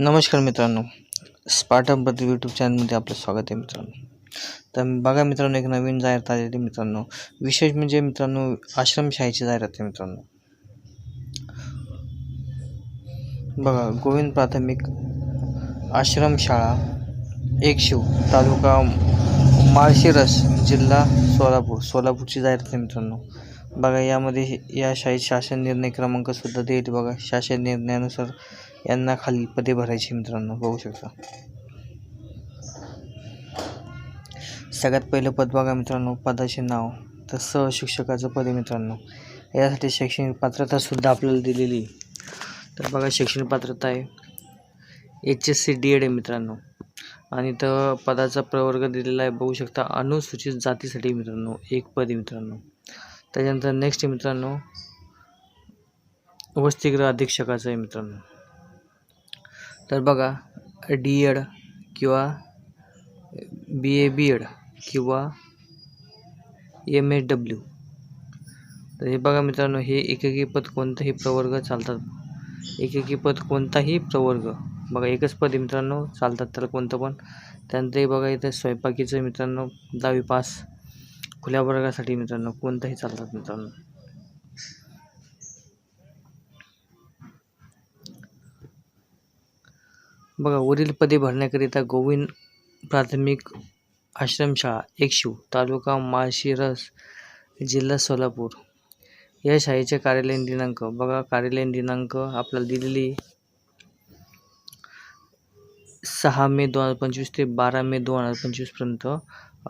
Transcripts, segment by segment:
नमस्कार मित्रांनो. स्पार्टअपबद्दल यूट्यूब चॅनलमध्ये आपलं स्वागत आहे मित्रांनो. तर बघा मित्रांनो एक नवीन जाहिरात आलेली मित्रांनो. विशेष म्हणजे मित्रांनो आश्रमशाहीची जाहिरात आहे मित्रांनो. बघा गोविंद प्राथमिक आश्रमशाळा एक शिव तालुका माळशिरस जिल्हा सोलापूर सोलापूरची जाहिरात आहे मित्रांनो. बघा यामध्ये हे- या शाळेत शासन निर्णय क्रमांकसुद्धा देईल बघा. शासन निर्णयानुसार यांना खालील पदे भरायची मित्रांनो बघू शकता. सगळ्यात पहिलं पद बघा मित्रांनो पदाचे नाव. तर सहशिक्षकाचं पद आहे मित्रांनो. यासाठी शैक्षणिक पात्रता सुद्धा आपल्याला दिलेली तर बघा शैक्षणिक पात्रता आहे. H S C D Ed आहे मित्रांनो. आणि तर पदाचा प्रवर्ग दिलेला आहे बघू शकता. अनुसूचित जातीसाठी मित्रांनो एक पद आहे मित्रांनो. त्याच्यानंतर नेक्स्ट मित्रांनो वसतिगृह अधीक्षकाचं आहे मित्रांनो. तर बघा डी एड किंवा बी ए बी एड किंवा एम एच डब्ल्यू तर हे बघा मित्रांनो हे एकेकी पद कोणताही प्रवर्ग चालतात. एकेकी पद कोणताही प्रवर्ग. बघा एकच पद मित्रांनो चालतात त्याला कोणतं पण. त्यानंतरही बघा इथं स्वयंपाकीचं मित्रांनो दहावी पास खुल्या वर्गासाठी मित्रांनो कोणताही चालतात मित्रांनो. बघा वरील पदे भरण्याकरिता गोविंद प्राथमिक आश्रमशाळा एकशिव तालुका माळशिरस जिल्हा सोलापूर. या शाळेचे कार्यालयीन दिनांक बघा कार्यालयीन दिनांक आपल्याला दिलेली सहा मे दोन हजार पंचवीस ते बारा मे दोन हजार पंचवीसपर्यंत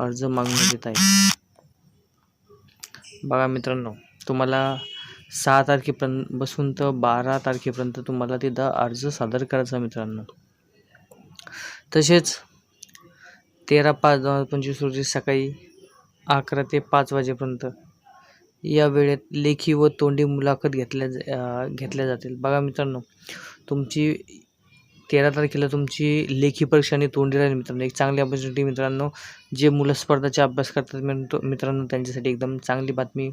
अर्ज मागण्यात येत आहे. बघा मित्रांनो तुम्हाला सहा तारखेपर्यंत बसून तर बारा तारखेपर्यंत तुम्हाला तिथं अर्ज सादर करायचा मित्रांनो. तसेच तेरा पाच दोन हजार पंचवीस रोजी सकाळी अकरा ते पाच वाजेपर्यंत या वेळेत लेखी व तोंडी मुलाखत घेतल्या जा घेतल्या जातील. बघा मित्रांनो तुमची तेरा तारखेला तुमची लेखी परीक्षा आणि तोंडी राहील मित्रांनो. एक चांगली ऑपॉर्च्युनिटी मित्रांनो जे मुलं स्पर्धाचे अभ्यास करतात मित्र- मित्रांनो त्यांच्यासाठी एकदम चांगली बातमी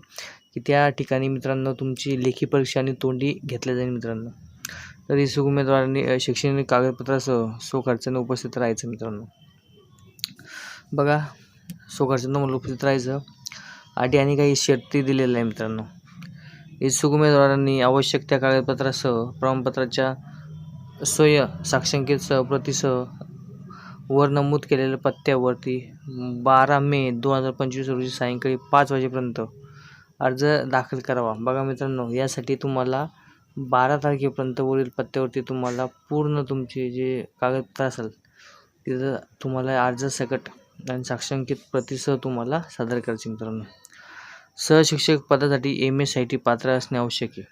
की त्या ठिकाणी मित्रांनो तुमची लेखी परीक्षा आणि तोंडी घेतल्या जाईल मित्रांनो. तर इच्छुक उमेदवारांनी शैक्षणिक कागदपत्रासह स्वखर्चाने उपस्थित राहायचं मित्रांनो. बघा स्वखर्चानं मला उपस्थित राहायचं. अटी आणि काही शर्ती दिलेल्या आहे मित्रांनो. इच्छुक उमेदवारांनी आवश्यक त्या कागदपत्रासह प्रमाणपत्राच्या स्वय साक्षांकित सहप्रतीसह वर नमूद केलेल्या पत्त्यावरती बारा मे दोन हजार पंचवीस रोजी सायंकाळी पाच वाजेपर्यंत अर्ज दाखल करावा. बघा मित्रांनो यासाठी तुम्हाला बारा तारखेपर्यंत वरील पत्त्यावरती तुम्हाला पूर्ण तुमचे जे कागदपत्र असेल तिथं तुम्हाला अर्ज सकट आणि साक्षांकित प्रतिसह तुम्हाला सादर करायचे मित्रांनो. सहशिक्षक पदासाठी एम एस आय टी पात्र असणे आवश्यक आहे.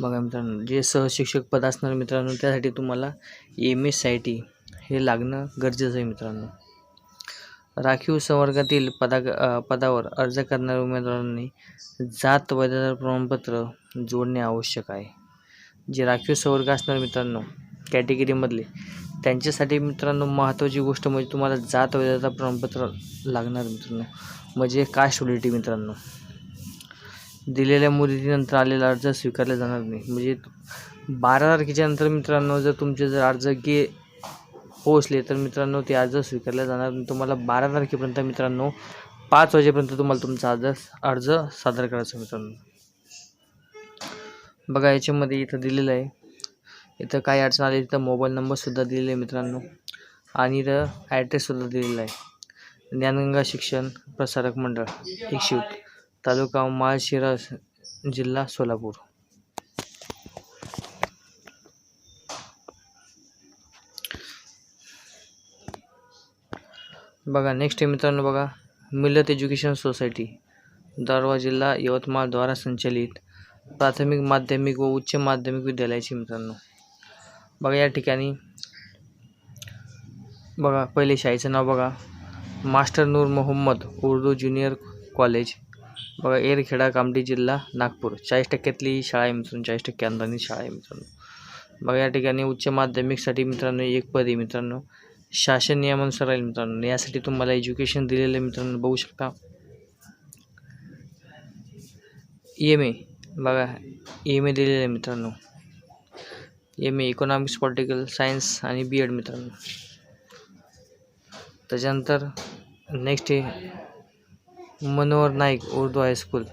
बघा मित्रांनो जे सहशिक्षक पद असणार मित्रांनो त्यासाठी तुम्हाला एम एस आय टी हे लागणं गरजेचं आहे मित्रांनो. राखीव संवर्गातील पदा पदावर अर्ज करणाऱ्या उमेदवारांनी जात वैधता प्रमाणपत्र जोडणे आवश्यक आहे. जे राखीव संवर्ग असणार मित्रांनो कॅटेगरीमधले त्यांच्यासाठी मित्रांनो महत्त्वाची गोष्ट म्हणजे तुम्हाला जात वैधता प्रमाणपत्र लागणार मित्रांनो. म्हणजे कास्ट व्हॅलिडिटी मित्रांनो. दिलेल्या मुदतीनंतर आलेला अर्ज स्वीकारला जाणार नाही. म्हणजे बारा तारखेच्या नंतर मित्रांनो जर तुमचे जर अर्ज गे पोहोचले तर मित्रांनो ते अर्ज स्वीकारला जाणार. तुम्हाला बारा तारखेपर्यंत मित्रांनो पाच वाजेपर्यंत तुम्हाला तुमचा अर्ज अर्ज सादर करायचा मित्रांनो. बघा याच्यामध्ये इथं दिलेलं आहे. इथं काही अडचण आली तिथं मोबाईल नंबरसुद्धा दिलेला आहे मित्रांनो. आणि इथं ॲड्रेससुद्धा दिलेला आहे. ज्ञानगंगा शिक्षण प्रसारक मंडळ एकशिव तालुका माळशिरस जिल्हा सोलापूर. बघा नेक्स्ट आहे मित्रांनो बघा मिलत एज्युकेशन सोसायटी दारवा जिल्हा यवतमाळद्वारा संचलित प्राथमिक माध्यमिक व उच्च माध्यमिक विद्यालयाची मित्रांनो. बघा या ठिकाणी बघा पहिले शाळेचं नाव बघा. Master Noor Mohammad Urdu junior college. बघा एरखेडा कामठी जिल्हा नागपूर. चाळीस टक्क्यातली शाळा आहे मित्रांनो चाळीस टक्के अनुदानित शाळा आहे मित्रांनो. बघा या ठिकाणी उच्च माध्यमिकसाठी मित्रांनो एक पद आहे मित्रांनो. शासन नियमानुसार राहील मित्रांनो. यासाठी तुम्हाला एज्युकेशन दिलेलं आहे मित्रांनो. बघू शकता. एम ए बघा. एम ए दिलेलं आहे मित्रांनो. M A economics political science आणि बी एड मित्रांनो. त्याच्यानंतर नेक्स्ट आहे मनोहर नाईक उर्दू हायस्कूल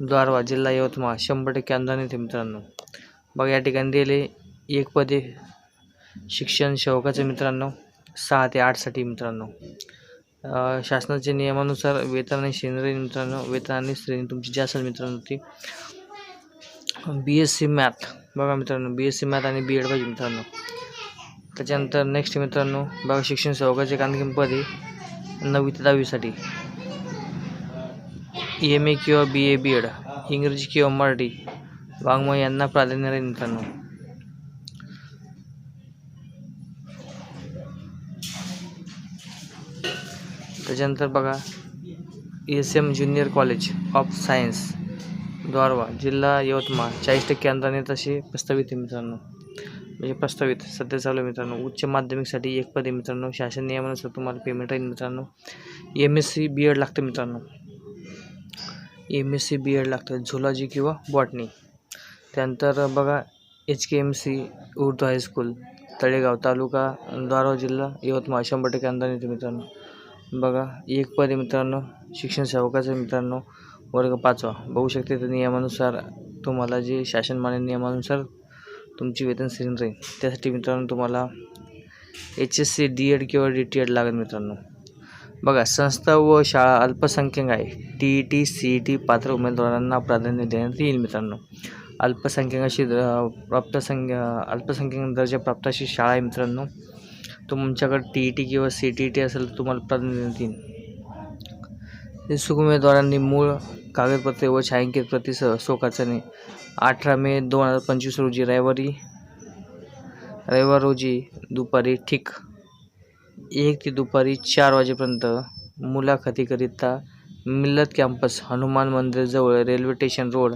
द्वारवा जिल्हा यवतमाळ. शंभर टक्के अनुदान येते मित्रांनो. बघा या ठिकाणी दिले एक पदे शिक्षण सेवकाचे मित्रांनो सहा ते आठसाठी मित्रांनो. शासनाच्या नियमानुसार वेतन आणि श्रेणी मित्रांनो वेतन आणि श्रेणी तुमची जी असेल मित्रांनो ती. बी एस सी मॅथ बघा मित्रांनो बी एस सी मॅथ आणि बी एड पाहिजे मित्रांनो. त्याच्यानंतर नेक्स्ट मित्रांनो बघा शिक्षण सेवकाचे आणखी पद आहे नववी ते दहावीसाठी एम ए किंवा बी ए बी एड इंग्रजी किंवा मराठी वाङ्मय यांना प्राधान्य राहील मित्रांनो. त्याच्यानंतर बघा. S M junior college of science Darwha, जिल्हा यवतमाळ. चाळीस टक्के अनुदान येत असे प्रस्तावित आहे मित्रांनो. म्हणजे प्रस्तावित सध्या चालू आहे मित्रांनो. उच्च माध्यमिकसाठी एक पद आहे मित्रांनो. शासन नियमानुसार तुम्हाला पेमेंट राहील मित्रांनो. M S C B Ed लागतं मित्रांनो. M S C B Ed लागतं. झुलॉजी किंवा बॉटनी त्यानंतर बघा H K M C Urdu high school Talegaon तालुका, द्वारवा, जिल्हा यवतमाळ. शंभर टक्के येते मित्रांनो. बघा एक पदे मित्रांनो शिक्षण सेवकाचं मित्रांनो वर्ग पाचवा. बघू शकते तर नियमानुसार तुम्हाला जे शासन मान्य नियमानुसार तुमची वेतन श्रेणी राहील. त्यासाठी मित्रांनो तुम्हाला H S C D Ed किंवा डी टी एड लागेल मित्रांनो. बघा संस्था व शाळा अल्पसंख्याक आहे. T E T C E T पात्र उमेदवारांना प्राधान्य देण्यात येईल मित्रांनो. अल्पसंख्याकाशी अ, प्राप्त संख्या अल्पसंख्याक दर्जा प्राप्त अशी शाळा आहे मित्रांनो. तुमच्याकडे टी ई टी किंवा सी टी ई टी असेल तर तुम्हाला प्राधान्य देतील येईल इच्छुक उमेदवारांनी मूळ कागदपत्रे व छायांकित प्रतीसह सोकाचने अठरा मे दोन हजार पंचवीस रोजी रविवारी रविवार रोजी दुपारी ठीक एक ते दुपारी चार वाजेपर्यंत मुलाखतीकरिता मिल्लत कॅम्पस हनुमान मंदिरजवळ रेल्वे स्टेशन रोड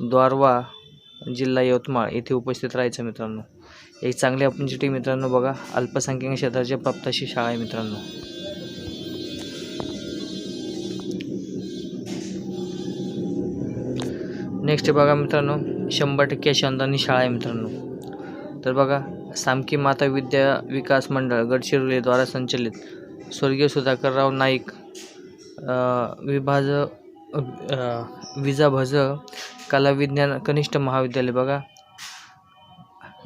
द्वारवा जिल्हा यवतमाळ येथे उपस्थित राहायचं मित्रांनो. एक चांगली ऑपॉर्च्युनिटी मित्रांनो बघा अल्पसंख्याक क्षेत्राच्या प्राप्त अशी शाळा आहे मित्रांनो. नेक्स्ट बघा मित्रांनो शंभर टक्के अशी अनुदानी शाळा आहे मित्रांनो. तर बघा सामकी माता विद्या विकास मंडळ गडचिरोलीद्वारा संचलित स्वर्गीय सुधाकरराव नाईक विभाज विजाभज कला विज्ञान कनिष्ठ महाविद्यालय बघा.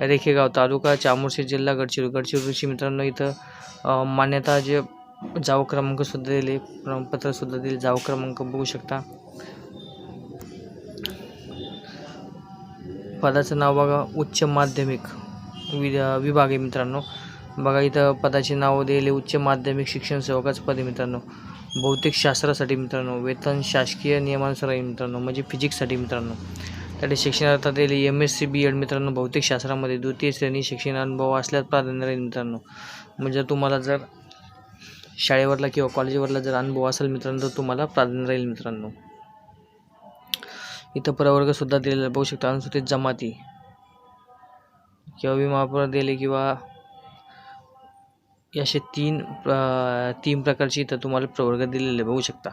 रेखेगाव तालुका चामोर्शी जिल्हा गडचिरोली. गडचिरोलीची मित्रांनो इथं मान्यता जे जाव क्रमांकसुद्धा दिले प्रमाणपत्रसुद्धा दिले जाव क्रमांक बघू शकता. पदाचं नाव बघा उच्च माध्यमिक वि विभाग आहे मित्रांनो. बघा इथं पदाचे नाव दिले उच्च माध्यमिक शिक्षण सेवकाचं पद मित्रांनो. भौतिक शास्त्रासाठी मित्रांनो वेतन शासकीय नियमानुसार आहे मित्रांनो म्हणजे फिजिक्ससाठी मित्रांनो. त्यासाठी शिक्षणार्थ दिले M S C B Ed मित्रांनो भौतिक शास्त्रामध्ये द्वितीय श्रेणी शिक्षण अनुभव असल्यास प्राधान्य राहील मित्रांनो. म्हणजे तुम्हाला जर शाळेवरला किंवा कॉलेजवरला जर अनुभव असेल मित्रांनो तर तुम्हाला प्राधान्य राहील मित्रांनो. इथं प्रवर्गसुद्धा दिलेला बघू शकता अनुसूचित जमाती. किंवा विमा दिले किंवा असे तीन तीन प्रकारचे इथं तुम्हाला प्रवर्ग दिलेले बघू शकता.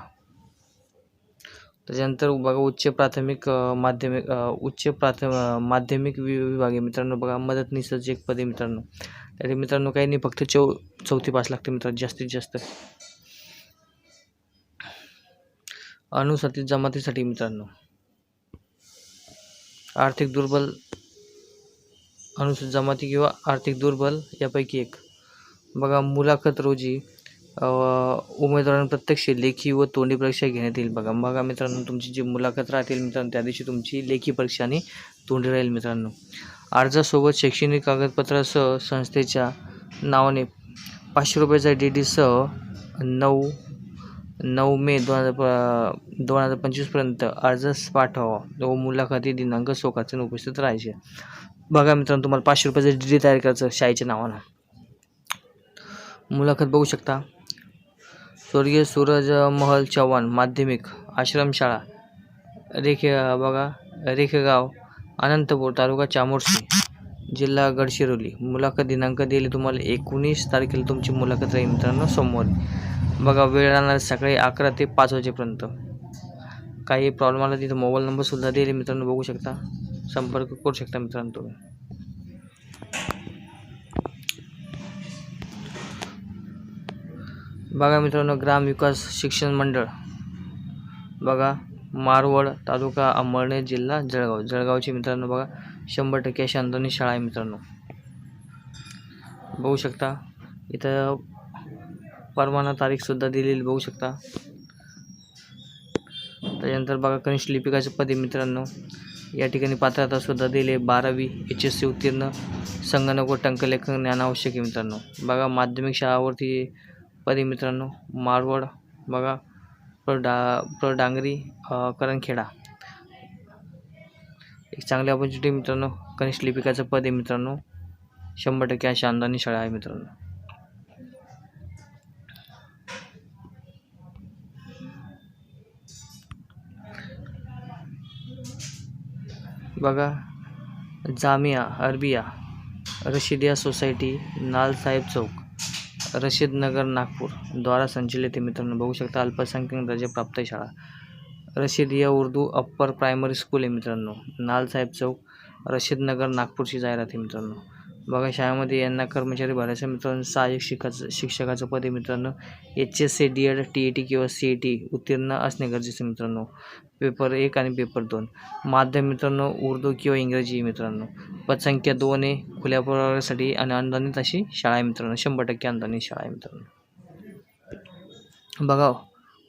त्याच्यानंतर बघा उच्च प्राथमिक माध्यमिक उच्च प्राथम माध्यमिक वि विभाग आहे मित्रांनो बघा मदतनीसच एक पद आहे मित्रांनो त्यासाठी मित्रांनो काही नाही फक्त चौ चौथी पास लागते मित्रांनो जास्तीत जास्त. अनुसूचित जमातीसाठी मित्रांनो. आर्थिक दुर्बल अनुसूचित जमाती किंवा आर्थिक दुर्बल यापैकी एक. बघा मुलाखत रोजी अ, उमेदवारांना प्रत्यक्ष लेखी व तोंडी परीक्षा घेण्यात येईल बघा. बघा मित्रांनो तुमची जी मुलाखत राहतील मित्रांनो त्या दिवशी तुमची लेखी परीक्षा आणि तोंडी राहील मित्रांनो. अर्जासोबत शैक्षणिक कागदपत्रासह संस्थेच्या नावाने पाचशे रुपयाचा डी डीसह नऊ नऊ मे दोन हजार प दोन हजार पंचवीसपर्यंत अर्ज पाठवा व मुलाखती दिनांक सोकाचे उपस्थित राहायचे. बघा मित्रांनो तुम्हाला पाचशे रुपयाचं डी डी तयार करायचं शाळेच्या नावानं. मुलाखत बघू शकता. स्वर्गीय सूरज महल चव्हाण माध्यमिक आश्रमशाळा रेखे बघा रेखेगाव अनंतपूर तालुका चामोर्शी जिल्हा गडचिरोली. मुलाखत दिनांक दिली तुम्हाला एकोणीस तारखेला तुमची मुलाखत राहील मित्रांनो सोमवारी. बघा वेळ राहणार सकाळी अकरा ते पाच वाजेपर्यंत. काही प्रॉब्लेम आला तिथं मोबाईल नंबरसुद्धा दिले मित्रांनो बघू शकता. संपर्क करू शकता मित्रांनो तुम्ही. बघा मित्रांनो ग्रामविकास शिक्षण मंडळ. बघा मारवड तालुका अंबळनेर जिल्हा जळगाव. जळगावची मित्रांनो बघा शंभर टक्के अशी शाळा आहे मित्रांनो. बघू शकता इथं परवाना तारीखसुद्धा दिलेली बघू शकता. त्याच्यानंतर बघा कनिष्ठ लिपिकाचे पदी मित्रांनो. या ठिकाणी पात्रतासुद्धा दिले बारावी एच एस सी उत्तीर्ण संगणक व टंकलेखन ज्ञान आवश्यक आहे मित्रांनो. बघा माध्यमिक शाळावरती पदी मित्रांनो मारवड बघा प्र डा प्र डांगरी एक चांगली ऑपॉर्च्युनिटी मित्रांनो कनिष्ठ लिपिकाचं पद आहे मित्रांनो. शंभर टक्के अशी अंदानी शाळा आहे मित्रांनो. बघा जामिया अरबिया रशिदिया सोसायटी नालसाहेब चौक. रशीदनगर नागपूर द्वारा संचलित आहे. मित्रांनो बघू शकता अल्पसंख्याक दर्जाप्राप्त शाळा. Rashidiya Urdu upper primary school आहे मित्रांनो. नालसाहेब चौक रशीदनगर नागपूरची जाहिरात आहे मित्रांनो. बघा शाळेमध्ये यांना कर्मचारी भरायचं मित्रांनो सहाय्यक शिकाचं शिक्षकाचं पद आहे मित्रांनो. H S C D Ed T E T किंवा सी ई टी उत्तीर्ण असणे गरजेचं मित्रांनो. पेपर एक आणि पेपर दोन. माध्यम मित्रांनो उर्दू किंवा इंग्रजी मित्रांनो. पदसंख्या दोन आहे खुल्या प्रवर्गासाठी आणि अनुदानित अशी शाळा आहे मित्रांनो. शंभर टक्के अनुदानित शाळा आहे मित्रांनो. बघा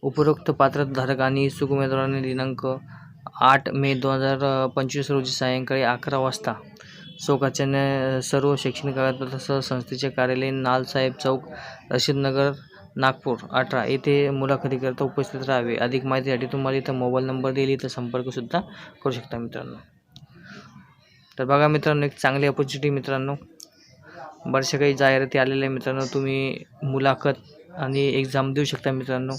उपरोक्त पात्रधारक आणि इच्छुक उमेदवारांनी दिनांक आठ मे दोन हजार पंचवीस रोजी सायंकाळी अकरा वाजता चौकाच्या सर्व शैक्षणिक कागदपत्रासह संस्थेचे कार्यालय नालसाहेब चौक रशीदनगर नागपूर अठरा येथे मुलाखतीकरता उपस्थित राहावे. अधिक माहितीसाठी तुम्हाला इथं मोबाईल नंबर देईल. इथं संपर्कसुद्धा करू शकता मित्रांनो. तर बघा मित्रांनो एक चांगली ऑपॉर्च्युनिटी मित्रांनो. बऱ्याचशा काही जाहिराती आलेल्या आहे मित्रांनो. तुम्ही मुलाखत आणि एक्झाम देऊ शकता मित्रांनो.